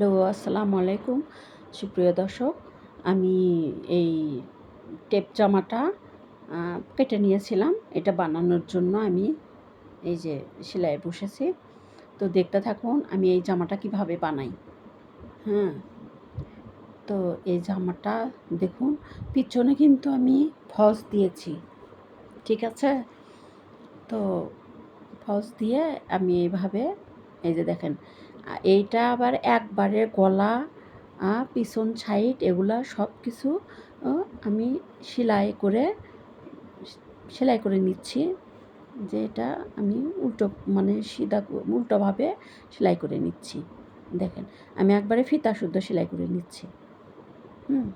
Hello, আসসালামু আলাইকুম। সুপ্রিয় দর্শক, আমি এই টেপ জামাটা কেটে নিয়েছিলাম। এটা বানানোর জন্য আমি এই যে সেলাই বসেছি। তো দেখতে থাকুন, আমি এই জামাটা কীভাবে বানাই। হ্যাঁ তো এই জামাটা দেখুন, পিছনে কিন্তু আমি ফলস দিয়েছি। ঠিক আছে? তো ফলস দিয়ে আমি এইভাবে এই যে দেখেন এইটা আবার একবারে গলা পিছন সাইড এগুলা সব কিছু আমি সেলাই করে সেলাই করে নিচ্ছি। যে এটা আমি উল্টো মানে সিধা, উল্টোভাবে সেলাই করে নিচ্ছি। দেখেন, আমি একবারে ফিতা শুদ্ধ সেলাই করে নিচ্ছি। হুম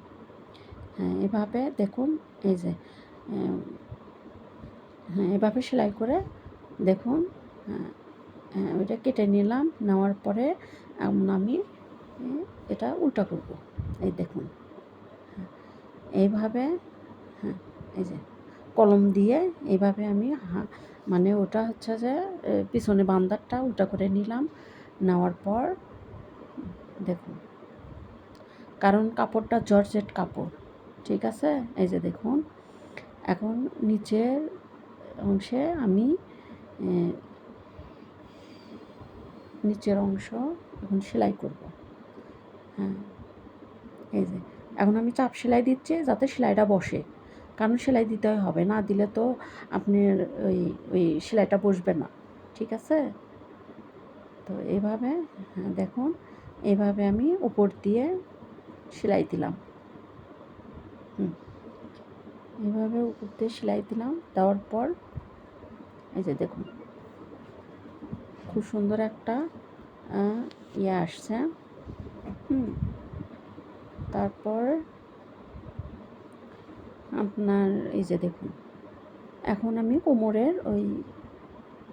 হ্যাঁ এভাবে দেখুন, এই যে হ্যাঁ এভাবে সেলাই করে দেখুন হ্যাঁ হ্যাঁ ওইটা কেটে নিলাম নেওয়ার পরে এখন আমি এটা উল্টা করব। এই দেখুন। হ্যাঁ, এইভাবে হ্যাঁ এই যে কলম দিয়ে এইভাবে আমি মানে ওটা হচ্ছে যে পিছনে বান্দারটা উল্টা করে নিলাম নেওয়ার পর দেখুন। কারণ কাপড়টা জর্জেট কাপড় ঠিক আছে? এই যে দেখুন। এখন নিচের অংশে আমি নিচের অংশ এখন সেলাই করব। হ্যাঁ এই যে। এখন আমি চাপ সেলাই দিচ্ছি যাতে সেলাইটা বসে। কারণ সেলাই দিতে হবে না? দিলে তো আপনার ওই ওই সেলাইটা বসবে না। ঠিক আছে? তো এইভাবে হ্যাঁ দেখুন, এভাবে আমি উপর দিয়ে সেলাই দিলাম। হুম এইভাবে উপর দিয়ে সেলাই দিলাম। দেওয়ার পর, এই যে দেখুন খুব সুন্দর একটা ইয়ে আসছে। হুম। তারপর আপনার এই যে দেখুন, এখন আমি কোমরের ওই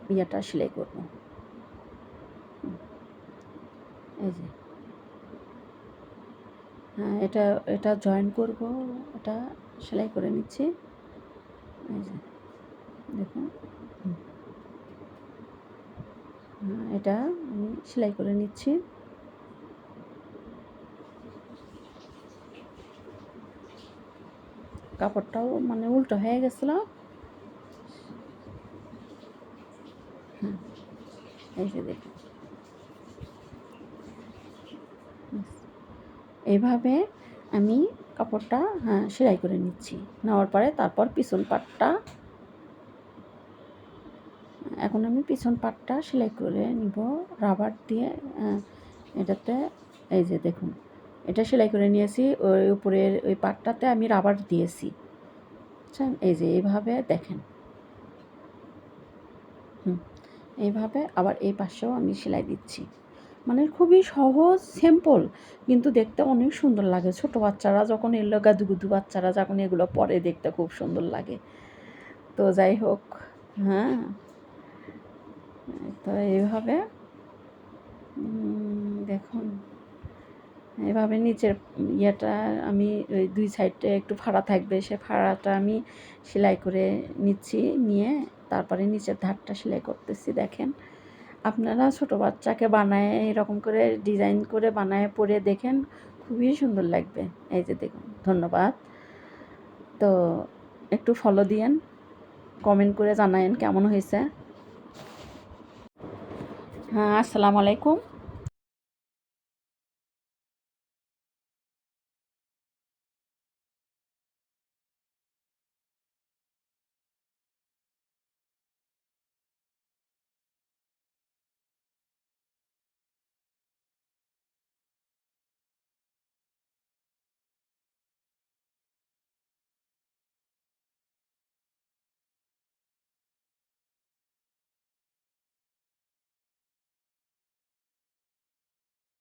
ইয়েটা সেলাই করব। এই যে। হ্যাঁ এটা এটা জয়েন করব, এটা সেলাই করে নিচ্ছি। এই যে। দেখুন। এটা আমি সেলাই করে নিচ্ছি। কাপড়টাও মানে উল্টো হয়ে গেছিল। এইভাবে আমি কাপড়টা হ্যাঁ সেলাই করে নিচ্ছি। নেওয়ার পরে তারপর পিছন পাটটা এখন আমি পিছন পাটটা সেলাই করে নিব। রাবার দিয়ে এটাতে, এই যে দেখুন, এটা সেলাই করে নিয়েছি। ওই উপরের ওই পাটটাতে আমি রাবার দিয়েছি। বুঝছেন? এই যে এইভাবে দেখেন। হুম, এইভাবে আবার এই পাশেও আমি সেলাই দিচ্ছি। মানে খুবই সহজ সিম্পল কিন্তু দেখতে অনেক সুন্দর লাগে। ছোট বাচ্চারা যখন এলো, গাদুগুদু বাচ্চারা যখন এগুলো পরে দেখতে খুব সুন্দর লাগে। তো যাই হোক হ্যাঁ। তো এইভাবে দেখুন এভাবে নিচের ইয়েটা আমি ওই দুই সাইডে একটু ফাড়া থাকবে, সে ফাড়াটা আমি সেলাই করে নিচ্ছি, নিয়ে তারপরে নিচের ধারটা সেলাই করতেছি, দেখেন। আপনারা ছোট বাচ্চাকে বানায় এরকম করে ডিজাইন করে বানায় পরে দেখেন, খুবই সুন্দর লাগবে। এই যে দেখুন, ধন্যবাদ। তো একটু ফলো দিয়েন কমেন্ট করে জানায়েন কেমন হয়েছে। হ্যাঁ আসসালামু আলাইকুম।